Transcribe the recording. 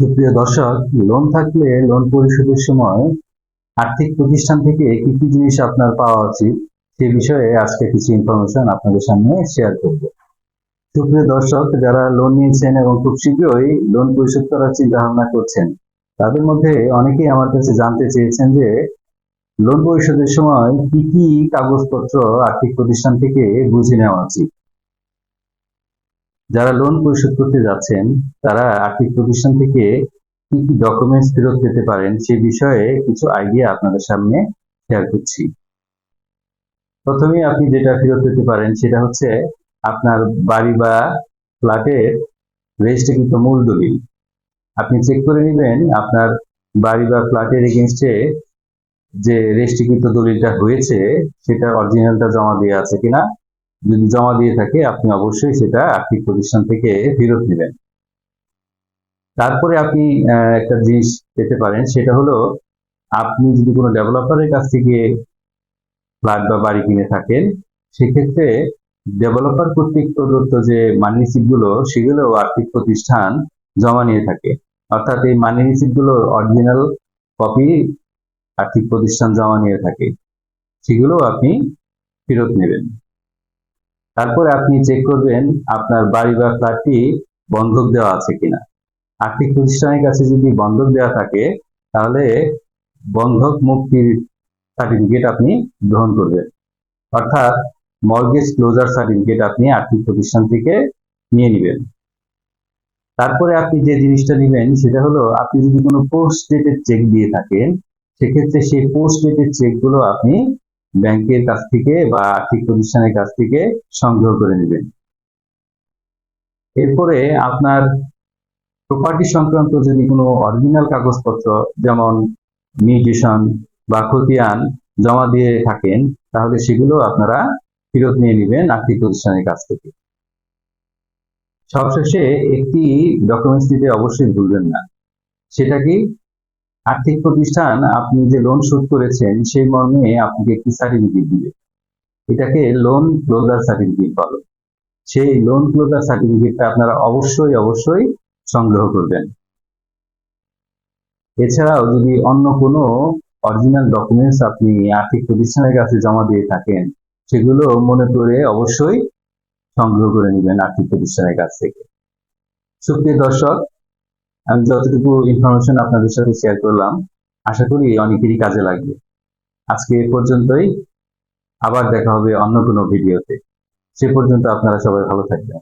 সুপ্রিয় দর্শক লোন থাকলে লোন পরিশোধের সময় আর্থিক প্রতিষ্ঠান থেকে কি কি জিনিস আপনার পাওয়া উচিত সে বিষয়ে আজকে কিছু ইনফরমেশন আপনাদের সামনে শেয়ার করব। সুপ্রিয় দর্শক, যারা লোন নিয়েছেন এবং খুব শীঘ্রই লোন পরিশোধ করার চিন্তা ভাবনা করছেন, তাদের মধ্যে অনেকেই আমার কাছে জানতে চেয়েছেন যে লোন পরিশোধের সময় কি কি কাগজপত্র আর্থিক প্রতিষ্ঠান থেকে বুঝে নেওয়া উচিত। যারা লোন পরিশোধ করতে যাচ্ছেন, তারা আর্থিক প্রতিষ্ঠান থেকে কি কি ডকুমেন্টস ফেরত পেতে পারেন, সে বিষয়ে কিছু আইডিয়া আপনাদের সামনে শেয়ার করছি। প্রথমে আপনি যেটা ফেরত পেতে পারেন, সেটা হচ্ছে আপনার বাড়ি বা ফ্ল্যাটের রেজিস্ট্রিকৃত মূল দলিল আপনি চেক করে নেবেন, আপনার বাড়ি বা ফ্ল্যাটের এগেনস্টে যে রেজিস্ট্রিকৃত দলিলটা হয়েছে, সেটা অরিজিনালটা জমা দিয়ে আছে কিনা যদি জমা দিয়ে থাকে, আপনি অবশ্যই সেটা আর্থিক প্রতিষ্ঠান থেকে ফেরত নেবেন। তারপরে আপনি একটা জিনিস পেতে পারেন, সেটা হলো আপনি যদি কোনো ডেভেলপারের কাছ থেকে ফ্ল্যাট বা বাড়ি কিনে থাকেন, সেক্ষেত্রে ডেভেলপার কর্তৃক প্রদত্ত যে মানি গুলো সেগুলো আর্থিক প্রতিষ্ঠান জমা নিয়ে থাকে। অর্থাৎ এই মানি গুলোর অরিজিনাল কপি আর্থিক প্রতিষ্ঠান জমা নিয়ে থাকে। সেগুলো আপনি ফেরত নেবেন। তারপরে আপনি চেক করবেন আপনার বাড়ি বা ফ্ল্যাটটি বন্ধক দেওয়া আছে কিনা। আর্থিক প্রতিষ্ঠানের কাছে যদি বন্ধক দেওয়া থাকে, তাহলে বন্ধক মুক্তির সার্টিফিকেট আপনি গ্রহণ করবেন। অর্থাৎ মর্গেজ ক্লোজার সার্টিফিকেট আপনি আর্থিক প্রতিষ্ঠান থেকে নিয়ে নেবেন। তারপরে আপনি যে জিনিসটা নেবেন, সেটা হলো আপনি যদি কোনো পোস্ট ডেটেড চেক দিয়ে থাকেন, সেক্ষেত্রে সেই পোস্ট ডেটেড চেকগুলো আপনি ব্যাংকের কাছ থেকে বা আর্থিক প্রতিষ্ঠানের কাছ থেকে সংগ্রহ করে নেবেন। এরপরে আপনার প্রপার্টি সংক্রান্ত যদি কোনো অরিজিনাল কাগজপত্র, যেমন মিউটেশন বা খতিয়ান জমা দিয়ে থাকেন, তাহলে সেগুলো আপনারা ফেরত নিয়ে নেবেন আর্থিক প্রতিষ্ঠানের কাছ থেকে। সবশেষে একটি ডকুমেন্টস দিতে অবশ্যই ভুলবেন না। সেটা কি আর্থিক প্রতিষ্ঠান আপনি যে লোন শোধ করেছেন, সেই মর্মে আপনাকে একটি সার্টিফিকেট দিবে। এটাকে লোন ক্লোজার সার্টিফিকেট বলো। সেই লোন ক্লোজার সার্টিফিকেটটা আপনারা অবশ্যই অবশ্যই সংগ্রহ করবেন। এছাড়াও যদি অন্য কোনো অরিজিনাল ডকুমেন্টস আপনি আর্থিক প্রতিষ্ঠানের কাছে জমা দিয়ে থাকেন, সেগুলো মনে করে অবশ্যই সংগ্রহ করে নেবেন আর্থিক প্রতিষ্ঠানের কাছ থেকে। সুপ্রিয় দর্শক আমি যতটুকু ইনফরমেশন আপনাদের সাথে শেয়ার করলাম, আশা করি অনেকেরই কাজে লাগবে। আজকে এ পর্যন্তই। আবার দেখা হবে অন্য কোনো ভিডিওতে সে পর্যন্ত আপনারা সবাই ভালো থাকবেন।